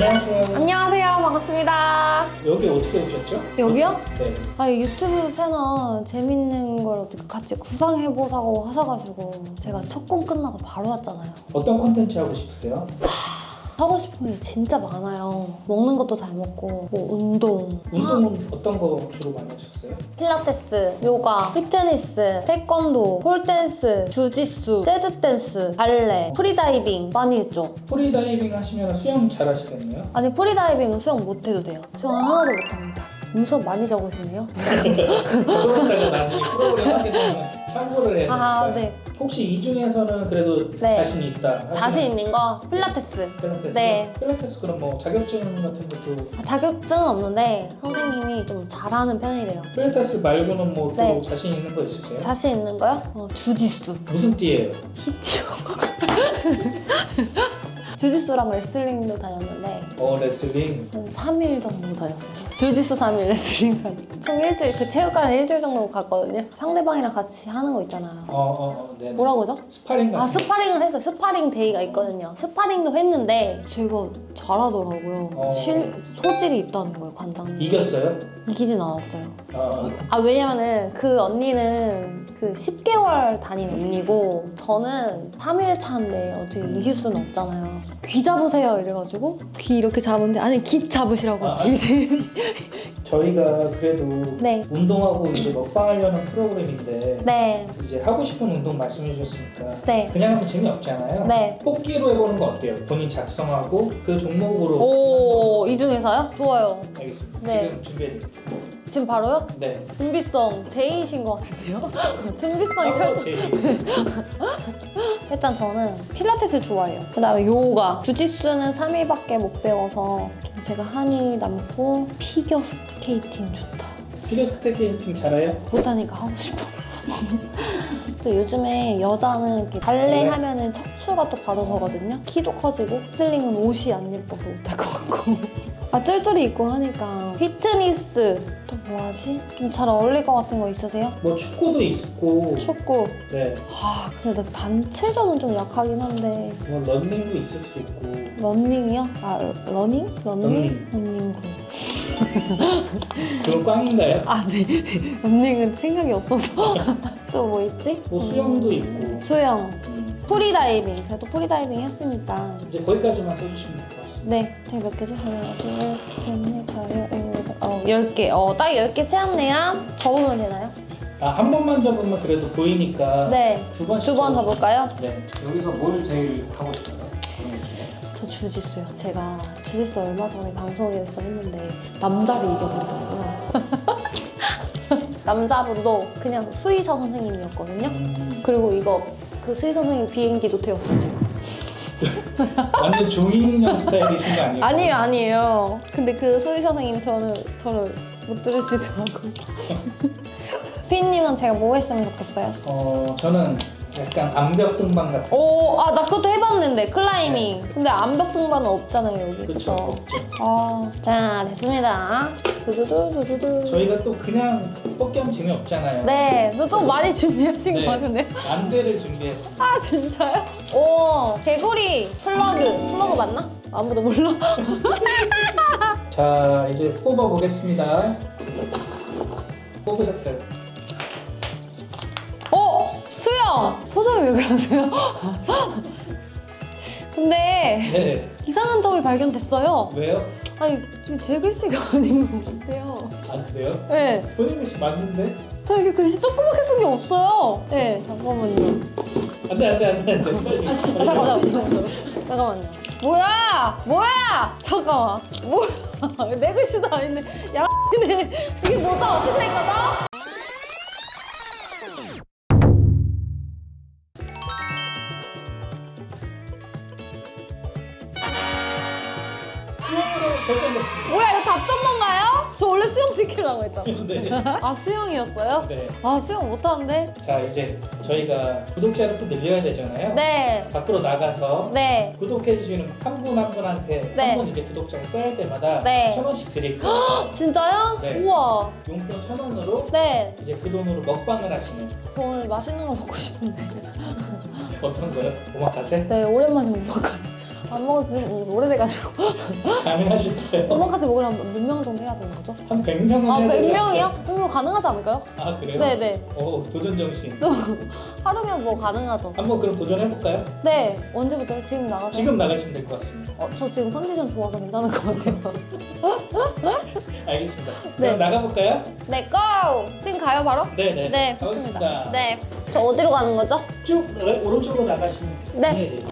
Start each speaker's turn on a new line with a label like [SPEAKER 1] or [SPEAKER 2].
[SPEAKER 1] 안녕하세요.
[SPEAKER 2] 안녕하세요. 반갑습니다.
[SPEAKER 1] 여기 어떻게 오셨죠?
[SPEAKER 2] 여기요?
[SPEAKER 1] 네.
[SPEAKER 2] 아, 이 유튜브 채널 재밌는 걸 어떻게 같이 구상해보자고 하셔가지고 제가 첫 공 끝나고 바로 왔잖아요.
[SPEAKER 1] 어떤 콘텐츠 하고 싶으세요?
[SPEAKER 2] 하고 싶은 게 진짜 많아요. 먹는 것도 잘 먹고, 뭐 운동,
[SPEAKER 1] 운동은 어떤 거 주로 많이 하셨어요?
[SPEAKER 2] 필라테스, 요가, 피트니스, 태권도, 폴댄스, 주짓수, 재즈댄스, 발레, 프리다이빙 많이 했죠.
[SPEAKER 1] 프리다이빙 하시면 수영 잘 하시겠네요?
[SPEAKER 2] 아니 프리다이빙은 수영 못해도 돼요. 수영 하나도 못합니다. 문서 많이 적으시네요.
[SPEAKER 1] 저번에 나중에 프로그램 하게 되면 참고를 해야 되니까
[SPEAKER 2] 아, 네.
[SPEAKER 1] 혹시 이 중에서는 그래도
[SPEAKER 2] 네.
[SPEAKER 1] 자신 있다
[SPEAKER 2] 자신 있는 거 필라테스.
[SPEAKER 1] 필라테스?
[SPEAKER 2] 네.
[SPEAKER 1] 필라테스 그럼 뭐 자격증 같은 것도
[SPEAKER 2] 아, 자격증은 없는데 선생님이 좀 잘하는 편이래요.
[SPEAKER 1] 필라테스 말고는 뭐또
[SPEAKER 2] 네.
[SPEAKER 1] 자신 있는 거 있으세요?
[SPEAKER 2] 자신 있는 거요? 어, 주짓수.
[SPEAKER 1] 무슨 띠예요?
[SPEAKER 2] 히티오. 주짓수랑 레슬링도 다녔는데
[SPEAKER 1] 어 레슬링
[SPEAKER 2] 한 3일 정도 다녔어요. 주짓수 3일, 레슬링 3일. 총 일주일, 그 체육관 일주일 정도 갔거든요. 상대방이랑 같이 하는 거 있잖아요.
[SPEAKER 1] 어어 어, 네.
[SPEAKER 2] 뭐라고 하죠?
[SPEAKER 1] 스파링 같은
[SPEAKER 2] 아
[SPEAKER 1] 거.
[SPEAKER 2] 스파링을 했어요. 스파링 데이가 있거든요. 스파링도 했는데 제가 잘하더라고요.
[SPEAKER 1] 어.
[SPEAKER 2] 실 소질이 있다는 거예요, 관장님.
[SPEAKER 1] 이겼어요?
[SPEAKER 2] 이기진 않았어요.
[SPEAKER 1] 어,
[SPEAKER 2] 아 왜냐면은 그 언니는 그 10개월 다닌 언니고 저는 3일 차인데 어떻게 이길 수는 없잖아요. 귀 잡으세요 이래가지고 귀 이렇게 잡은데 아니 귀 잡으시라고
[SPEAKER 1] 아,
[SPEAKER 2] 귀.
[SPEAKER 1] 저희가 그래도
[SPEAKER 2] 네.
[SPEAKER 1] 운동하고 이제 먹방하려는 프로그램인데
[SPEAKER 2] 네.
[SPEAKER 1] 이제 하고 싶은 운동 말씀해 주셨으니까
[SPEAKER 2] 네.
[SPEAKER 1] 그냥 하면 재미없잖아요.
[SPEAKER 2] 네.
[SPEAKER 1] 뽑기로 해보는 거 어때요? 본인 작성하고 그 종목으로
[SPEAKER 2] 오, 이 중에서요? 좋아요.
[SPEAKER 1] 알겠습니다.
[SPEAKER 2] 네.
[SPEAKER 1] 지금 준비해 드릴게요.
[SPEAKER 2] 지금 바로요?
[SPEAKER 1] 네.
[SPEAKER 2] 준비성 제이신 것 같은데요? 준비성이 철
[SPEAKER 1] 제일
[SPEAKER 2] 일단 저는 필라테스를 좋아해요. 그 다음에 요가. 주짓수는 3일밖에 못 배워서 좀 제가 한이 남고 피겨 스케이팅 좋다.
[SPEAKER 1] 피겨 스케이팅 잘해요?
[SPEAKER 2] 못하니까 하고 싶어. 또 요즘에 여자는 이렇게 발레
[SPEAKER 1] 네.
[SPEAKER 2] 하면은 척추가 또 바로 서거든요. 키도 커지고 슬링은 옷이 안 예뻐서 못할 것 같고. 아 쫄쫄이 입고 하니까 피트니스 또 뭐하지? 좀 잘 어울릴 것 같은 거 있으세요?
[SPEAKER 1] 뭐 축구도 있고
[SPEAKER 2] 축구.
[SPEAKER 1] 네.
[SPEAKER 2] 아 근데 나 단체전은 좀 약하긴 한데
[SPEAKER 1] 뭐 런닝도 있을 수 있고
[SPEAKER 2] 러닝이요? 아 러닝? 러닝?
[SPEAKER 1] 러닝.
[SPEAKER 2] 러닝구.
[SPEAKER 1] 그건 꽝인가요?
[SPEAKER 2] 아 네. 러닝은 생각이 없어서. 또 뭐 있지?
[SPEAKER 1] 뭐 수영도
[SPEAKER 2] 음,
[SPEAKER 1] 있고
[SPEAKER 2] 수영.
[SPEAKER 1] 음,
[SPEAKER 2] 프리다이빙. 제가 또 프리다이빙 했으니까.
[SPEAKER 1] 이제 거기까지만 써주시면 될 것 같습니다.
[SPEAKER 2] 네. 제가 몇 개지? 하나, 둘, 셋, 넷, 다섯, 여섯, 어, 열 개. 어, 딱 열 개 채웠네요. 접으면 되나요?
[SPEAKER 1] 아, 한 번만 접으면 그래도 보이니까
[SPEAKER 2] 네.
[SPEAKER 1] 두 번씩
[SPEAKER 2] 두 번
[SPEAKER 1] 접으시면-
[SPEAKER 2] 접을까요?
[SPEAKER 1] 네.
[SPEAKER 3] 여기서 뭘 제일 하고 싶어요? 그런 것 중에?
[SPEAKER 2] 저 주짓수요. 제가 주짓수 얼마 전에 방송에서 했는데 남자를 이겨버리더라고요. 남자분도 그냥 수의사 선생님이었거든요.
[SPEAKER 1] 음,
[SPEAKER 2] 그리고 이거 그 수의사 선생님 비행기도 태웠어요, 제가.
[SPEAKER 1] 완전 종이인형 스타일이신 거 아니에요?
[SPEAKER 2] 아니에요, 아니에요. 근데 그 수의사 선생님 저는 저를 못 들으시더라고요. 피디님은 제가 뭐 했으면 좋겠어요?
[SPEAKER 1] 어, 저는 약간 암벽 등반 같은
[SPEAKER 2] 오, 아, 나 그것도 해봤는데, 클라이밍. 근데 암벽 등반은 없잖아요, 여기.
[SPEAKER 1] 그쵸,
[SPEAKER 2] 그쵸?
[SPEAKER 1] 없죠.
[SPEAKER 2] 아, 자, 됐습니다. 두두두, 두두두.
[SPEAKER 1] 저희가 또 그냥 뽑기 하면 재미없잖아요.
[SPEAKER 2] 네, 또좀 많이 준비하신
[SPEAKER 1] 네.
[SPEAKER 2] 것 같은데.
[SPEAKER 1] 안대를 준비했습니다.
[SPEAKER 2] 아, 진짜요? 오, 개구리 플러그. 플러그 맞나? 아무도 몰라.
[SPEAKER 1] 자, 이제 뽑아보겠습니다. 뽑으셨어요.
[SPEAKER 2] 어, 수영! 표정이 왜 그러세요? 근데
[SPEAKER 1] 네.
[SPEAKER 2] 이상한 점이 발견됐어요.
[SPEAKER 1] 왜요?
[SPEAKER 2] 아니, 지금 제 글씨가 아닌 것 같아요.
[SPEAKER 1] 아, 그래요?
[SPEAKER 2] 네,
[SPEAKER 1] 본인 글씨 맞는데?
[SPEAKER 2] 저 이렇게 글씨 조그맣게 쓴 게 없어요. 네, 잠깐만요.
[SPEAKER 1] 안 돼, 안 돼, 안 돼, 안 돼. 빨리.
[SPEAKER 2] 아, 잠깐만, 잠깐만요. 잠깐만요. 뭐야? 뭐야? 잠깐만. 뭐야? 내 글씨도 아닌데. 야, 네 이게 뭐죠? 어떻게 된?
[SPEAKER 1] 수영으로 결정됐습니다.
[SPEAKER 2] 뭐야, 이거 원래 수영 시키려고 했잖아.
[SPEAKER 1] 네.
[SPEAKER 2] 아, 수영이었어요?
[SPEAKER 1] 네.
[SPEAKER 2] 아, 수영 못하는데?
[SPEAKER 1] 자, 이제 저희가 구독자를 또 늘려야 되잖아요.
[SPEAKER 2] 네.
[SPEAKER 1] 밖으로 나가서
[SPEAKER 2] 네.
[SPEAKER 1] 구독해주시는 한 분 한 분한테
[SPEAKER 2] 네.
[SPEAKER 1] 한 분 이제 구독자를 써야 때마다
[SPEAKER 2] 네.
[SPEAKER 1] 천 원씩 드릴 거예요.
[SPEAKER 2] 진짜요?
[SPEAKER 1] 네.
[SPEAKER 2] 우와.
[SPEAKER 1] 용돈 천 원으로
[SPEAKER 2] 네.
[SPEAKER 1] 이제 그 돈으로 먹방을 하시는
[SPEAKER 2] 저 오늘 맛있는 거 먹고 싶은데.
[SPEAKER 1] 어떤 거요? 오마카세?
[SPEAKER 2] 네, 오랜만에 못 먹어서. 안 먹은 지 좀 오래돼가지고
[SPEAKER 1] 가능하실까요?
[SPEAKER 2] 오마카세 먹으려면 몇 명 정도 해야 되는 거죠?
[SPEAKER 1] 한 100명은
[SPEAKER 2] 아
[SPEAKER 1] 해야 되지
[SPEAKER 2] 100명이요? 그러면 가능하지 않을까요?
[SPEAKER 1] 않을까요? 아 그래요?
[SPEAKER 2] 네네
[SPEAKER 1] 오 도전 정신
[SPEAKER 2] 또 하루면 뭐 가능하죠
[SPEAKER 1] 한번 그럼 도전해볼까요?
[SPEAKER 2] 네 언제부터요? 지금 나가세요?
[SPEAKER 1] 지금 나가시면 될 것 같습니다
[SPEAKER 2] 어, 저 지금 컨디션 좋아서 괜찮을 것 같아요
[SPEAKER 1] 알겠습니다
[SPEAKER 2] 네.
[SPEAKER 1] 그럼 나가볼까요?
[SPEAKER 2] 네 고! 지금 가요 바로?
[SPEAKER 1] 네네
[SPEAKER 2] 네
[SPEAKER 1] 가보겠습니다
[SPEAKER 2] 좋습니다 네 저 어디로 가는 거죠?
[SPEAKER 1] 쭉 어, 오른쪽으로 나가시면
[SPEAKER 2] 네.
[SPEAKER 1] 네.